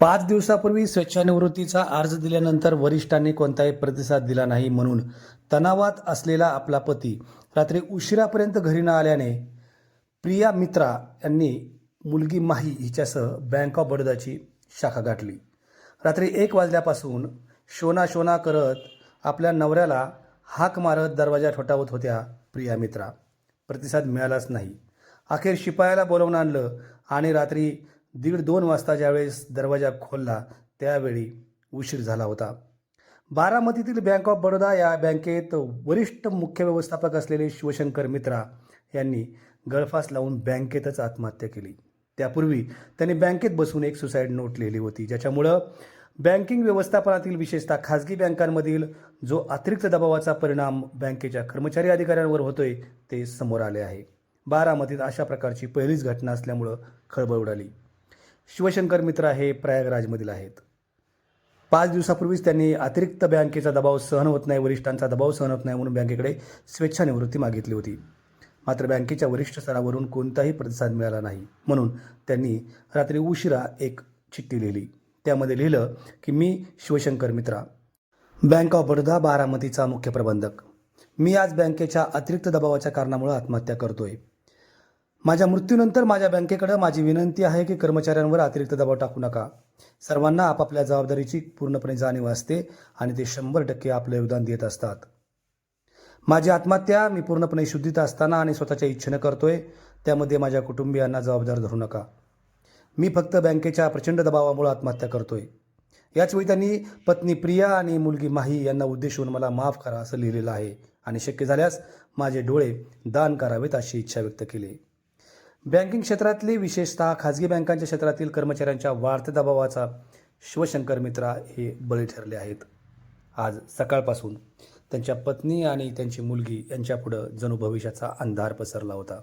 पाच दिवसापूर्वी स्वेच्छानिवृत्तीचा अर्ज दिल्यानंतर वरिष्ठांनी कोणताही प्रतिसाद दिला नाही म्हणून तणावात असलेला आपला पती रात्री उशिरापर्यंत घरी न आल्याने प्रिया मित्रा यांनी मुलगी माही हिच्यासह बँक ऑफ बडोदाची शाखा गाठली. रात्री एक वाजल्यापासून शोना शोना करत आपल्या नवऱ्याला हाक मारत दरवाजा ठोठावत होत्या प्रिया मित्रा. प्रतिसाद मिळालाच नाही. अखेर शिपायाला बोलावून आणलं आणि रात्री दीड दोन वाजता ज्यावेळेस दरवाजा खोलला त्यावेळी उशीर झाला होता. बारामतीतील बँक ऑफ बडोदा या बँकेत वरिष्ठ मुख्य व्यवस्थापक असलेले शिवशंकर मित्रा यांनी गळफास लावून बँकेतच आत्महत्या केली. त्यापूर्वी त्यांनी बँकेत बसून एक सुसाईड नोट लिहिली होती ज्याच्यामुळं बँकिंग व्यवस्थापनातील विशेषतः खाजगी बँकांमधील जो अतिरिक्त दबावाचा परिणाम बँकेच्या कर्मचारी अधिकाऱ्यांवर होतोय ते समोर आले आहे. बारामतीत अशा प्रकारची पहिलीच घटना असल्यामुळं खळबळ उडाली. शिवशंकर मित्रा हे प्रयागराजमधील आहेत. पाच दिवसापूर्वीच त्यांनी अतिरिक्त बँकेचा दबाव सहन होत नाही वरिष्ठांचा दबाव सहन होत नाही म्हणून बँकेकडे स्वेच्छानिवृत्ती मागितली होती. मात्र बँकेच्या वरिष्ठ स्तरावरून कोणताही प्रतिसाद मिळाला नाही म्हणून त्यांनी रात्री उशिरा एक चिठ्ठी लिहिली. त्यामध्ये लिहिलं की मी शिवशंकर मित्रा बँक ऑफ बडोदा बारामतीचा मुख्य प्रबंधक. मी आज बँकेच्या अतिरिक्त दबावाच्या कारणामुळे आत्महत्या करतोय. माझ्या मृत्यूनंतर माझ्या बँकेकडे माझी विनंती आहे की कर्मचाऱ्यांवर अतिरिक्त दबाव टाकू नका. सर्वांना आपापल्या जबाबदारीची पूर्णपणे जाणीव असते आणि ते शंभर टक्के आपलं योगदान देत असतात. माझी आत्महत्या मी पूर्णपणे शुद्धीत असताना आणि स्वतःच्या इच्छेनं करतोय त्यामध्ये माझ्या कुटुंबियांना जबाबदार धरू नका. मी फक्त बँकेच्या प्रचंड दबावामुळे आत्महत्या करतोय. याचवेळी त्यांनी पत्नी प्रिया आणि मुलगी माही यांना उद्देशून मला माफ करा असं लिहिलेलं आहे आणि शक्य झाल्यास माझे डोळे दान करावेत अशी इच्छा व्यक्त केली. बँकिंग क्षेत्रातली विशेषतः खाजगी बँकांच्या क्षेत्रातील कर्मचाऱ्यांच्या वाढत्या दबावाचा शिवशंकर मित्रा हे बळी ठरले आहेत. आज सकाळपासून त्यांच्या पत्नी आणि त्यांची मुलगी यांच्यापुढं जणू भविष्याचा अंधार पसरला होता.